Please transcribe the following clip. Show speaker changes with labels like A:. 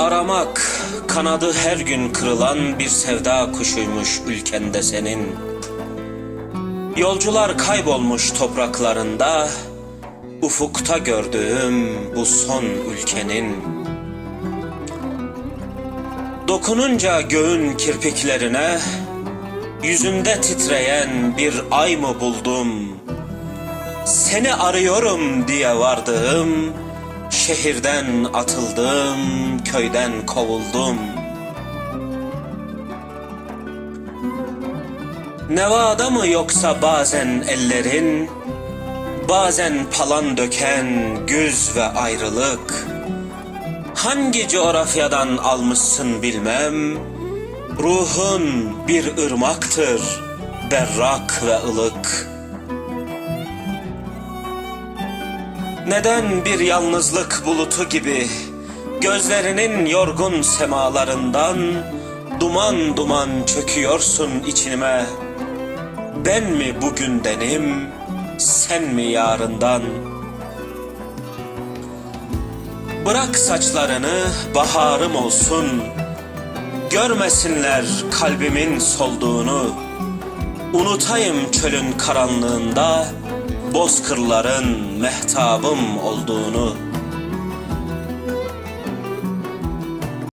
A: Aramak, kanadı her gün kırılan bir sevda kuşuymuş ülkende senin. Yolcular kaybolmuş topraklarında, ufukta gördüğüm bu son ülkenin. Dokununca göğün kirpiklerine, yüzünde titreyen bir ay mı buldum? Seni arıyorum diye vardığım, şehirden atıldım, köyden kovuldum. Nevada mı yoksa bazen ellerin, bazen palan döken güz ve ayrılık? Hangi coğrafyadan almışsın bilmem, ruhun bir ırmaktır, berrak ve ılık.'' Neden bir yalnızlık bulutu gibi Gözlerinin yorgun semalarından Duman duman çöküyorsun içime? Ben mi bugündenim Sen mi yarından? Bırak saçlarını baharım olsun. Görmesinler kalbimin solduğunu. Unutayım çölün karanlığında bozkırların mehtabım olduğunu